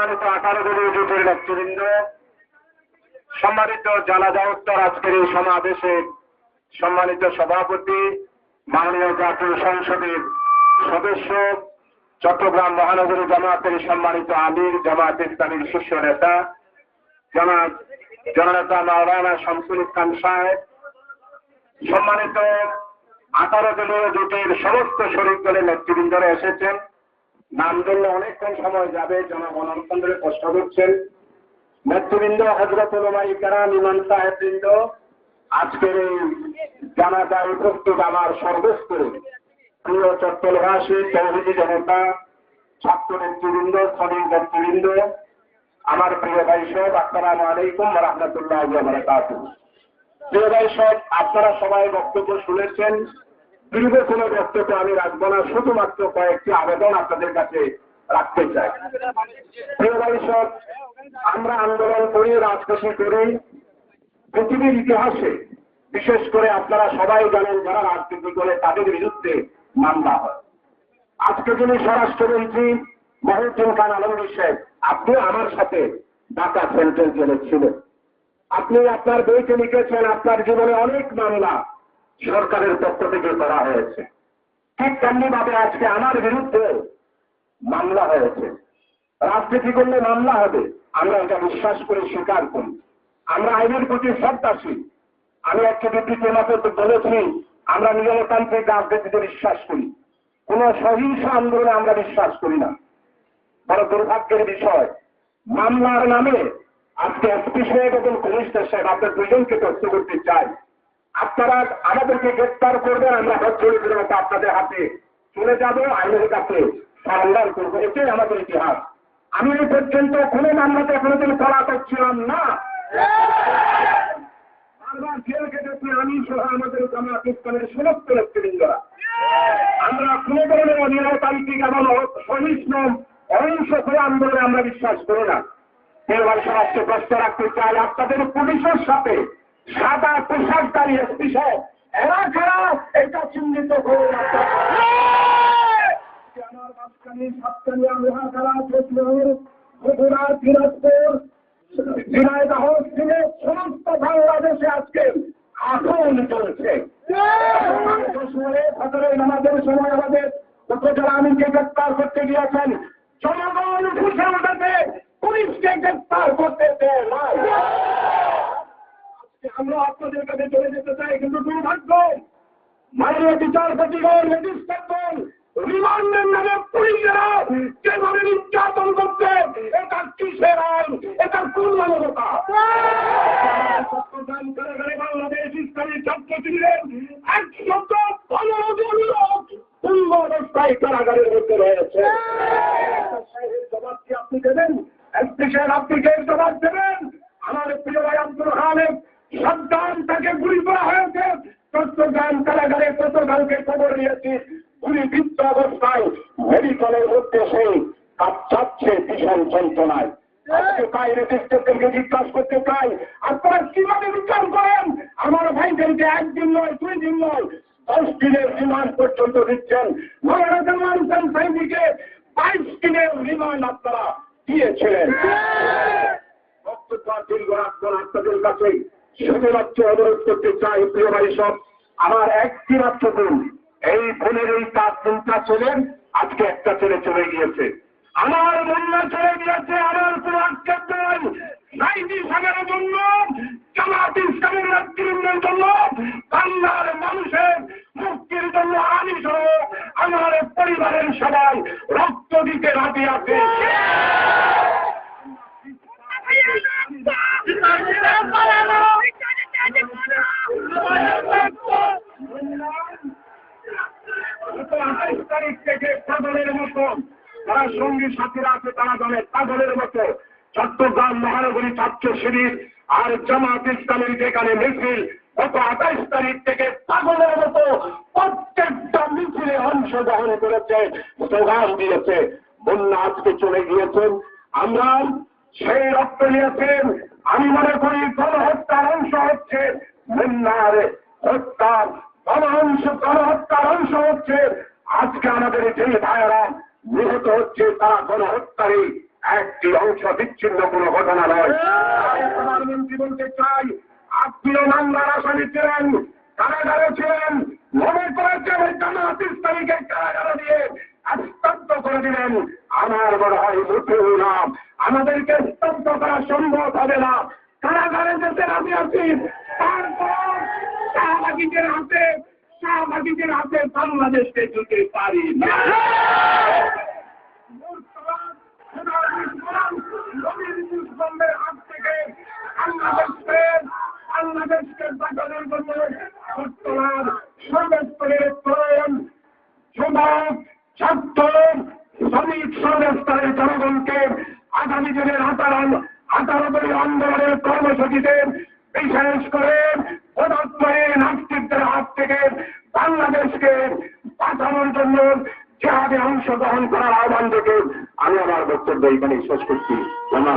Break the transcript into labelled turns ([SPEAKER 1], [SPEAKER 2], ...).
[SPEAKER 1] সম্মানিত আঠারো দলীয় জোটের নেতৃবৃন্দ, সম্মানিত জানাজা উত্তর আজকের এই সমাবেশে সম্মানিত সভাপতি, মাননীয় জাতীয় সংসদের সদস্য, চট্টগ্রাম মহানগরী জামাতের সম্মানিত আমির, জামাত ইসলামীর শীর্ষ নেতা জামাত জননেতা মাওলানা শামসুল ইসলাম সাহেব। সম্মানিত আঠারো দলীয় জোটের সমস্ত শরীর দলের নেতৃবৃন্দরা এসেছেন। নাম ধরলে অনেকক্ষণ সময় যাবে জনগণ ধরে কষ্ট করছেন। নেতৃবৃন্দ হজরত উলমাই কারাম ইমান সাহেববৃন্দ, আজকের এই জানাজায় উপস্থিত আমার সর্বস্তরে প্রিয় চট্টলভাসী চৌধুরী জনতা, ছাত্র নেতৃবৃন্দ, শ্রমিক নেতৃবৃন্দ, আমার প্রিয় ভাই সব আসসালামু আলাইকুম রহমতুল্লাহ প্রিয় ভাই সব আপনারা সবাই বক্তব্য শুনেছেন। দীর্ঘ কোনো বক্তব্য আমি রাখব না, শুধুমাত্র কয়েকটি আবেদন আপনাদের কাছে রাখতে চাই। আমরা আন্দোলন করি রাজনীতি করি। পৃথিবীর ইতিহাসে, বিশেষ করে আপনারা সবাই জানেন যারা রাজনীতি করে, তাদের বিরুদ্ধে মামলা হয়। আজকে যিনি স্বরাষ্ট্রমন্ত্রী, মহিউদ্দিন খান আলমগীর সাহেব, আপনি আমার সাথে ঢাকা সেন্ট্রাল জেলে ছিলেন। আপনি আপনার বইতে লিখেছেন, আপনার জীবনে অনেক মামলা সরকারের পক্ষ থেকে করা হয়েছে। ঠিক তেমনি ভাবে আজকে আমার বিরুদ্ধে মামলা হয়েছে। রাজনীতি করলে মামলা হবে, আমরা এটা বিশ্বাস করে স্বীকার করি। আমরা আইনের প্রতি শ্রদ্ধাশীল। আমি একটা বিবৃতির মতো বলেছি, আমরা নিয়মতান্ত্রিক রাজনীতিতে বিশ্বাস করি। কোন সহিংস আন্দোলনে আমরা বিশ্বাস করি না। বড় দুর্ভাগ্যের বিষয়, মামলার নামে আজকে এসপি সাহেব এবং কমিশনার সাহেব, আপনার দুজনকে তথ্য করতে চাই। আপনারা আমাদেরকে গ্রেপ্তার করবেন, আমরা হচ্ছলিদের মতো আপনাদের হাতে। চলে যাব, আইনের কাছে সারেন্ডার করব। এটাই আমাদের ইতিহাস। আমি এই পর্যন্ত কোনো মামলাতে কোনোদিন পলাতক ছিলাম না। আমি আমাদের আমরা অহিংস আমরা বিশ্বাস করি না। রাখতে আপনাদের পুলিশের সাথে সাদা পোশাকদারি এসপি সাহেব এরা ছাড়া এটা চিহ্নিত ঝিনাইদহ সিলেট সমস্ত বাংলাদেশে আজকে আগুন চলছে নামাজের সময় আমাদের উপজেলা আমিনকে গ্রেপ্তার করতে গিয়েছেন। জনগণ খুশে উঠেছে, পুলিশকে গ্রেপ্তার করতে দেয় আমরা আপনাদের কাছে চলে যেতে চাই, কিন্তু দুর্ভাগ্য, মাননীয় বিচারপতিগণ ম্যাজিস্ট্রেটগণ রিমান্ডের নির্যাতন করছে, এটা কিসের আইন? এটা কোন মানবতা? বাংলাদেশ অবস্থায় কারাগারের মধ্যে রয়েছে। সাহেবের আপনি দেবেন? আপনি জবাব দেবেন? আমার প্রিয় ভাই আব্দুল সাবধান তাকে গুলি করা হয়েছে। চট্টগ্রাম কারাগারে চট্টগ্রামকে খবর নিয়েছি গুলি বৃত্ত অবস্থায় মেডিকেলের মধ্যে সেই কাঁপছে ভীষণ যন্ত্রণায়। আজকে তাই রেজিস্ট্রেটদেরকে জিজ্ঞাসা করতে চাই আপনারা কীভাবে বিচার করেন? আমার ভাইদেরকে একদিন নয় দুই দিন নয় দশ দিনের রিমান্ড পর্যন্ত দিচ্ছেন। মহারাজান সাহেবকে বাইশ দিনের রিমান্ড আপনারা দিয়েছিলেন। বক্তব্য দীর্ঘ রাখবেন আপনাদের কাছে শুধুমাত্র অনুরোধ করতে চাই, প্রিয় ভাই সব, আমার একটি মাত্র বোন এই বোনের এই তার তিনটা ছেলে আজকে একটা ছেলে চলে গিয়েছে। আমার বন্যা চলে গিয়েছে, আমার কোন আক্ষেপ মানুষের জন্য আমি আমার পরিবারের সবাই রক্ত দিতে রাজি আছে। পাগলের মতো, যারা সঙ্গী সাথীরা আছে তারা জানে পাগলের মতো। চট্টগ্রাম মহানগরী ছাত্র শিবির আর জামাত ইসলামের যেখানে মিছিল, গত আঠাইশ তারিখ থেকে পাগলের মতো প্রত্যেকটা মিছিলে অংশগ্রহণ করেছে, স্লোগান দিয়েছে। বন্যা আজকে চলে গিয়েছেন। আমরা সেই রক্ত নিয়েছেন। আমি মনে করি গণহত্যার অংশ হচ্ছে বন্যার হত্যার। গণঅংশ গণহত্যার অংশ হচ্ছে আজকে আমাদের যে ভাইয়েরা নিহত হচ্ছে তারা গণহত্যারই একটি অংশ, বিচ্ছিন্ন কোনো ঘটনা নয়। আমি প্রধানমন্ত্রী বলতে চাই আপনিও মামলার আসামি ছিলেন, কারাগারে ছিলেন, মনে করেছেন জামাত ইসলামীকে কারাগারে দিয়ে স্তব্ধ করে দিলেন? আমার মনে হয় মোটেও না আমাদেরকে স্তব্ধ করা সম্ভব হবে না। কারাগারে যেতে রাজি আছি, তারপর শাহবাগীদের হাতে শাহবাগীদের হাতে বাংলাদেশকে দিতে পারি না। বাংলাদেশকে বাংলাদেশকে জন্য বর্তমান সর্বস্তরের জনগণকে আগামী দিনের আচরণ আদালতের আন্দোলনের কর্মসূচিতে বিশেষ করে পদার্থের নাস্তিকদের হাত থেকে বাঁচানোর জন্য জেহাদে অংশগ্রহণ করার আহ্বান থেকে আমি আমার বক্তব্য এখানে শেষ করছি। আমার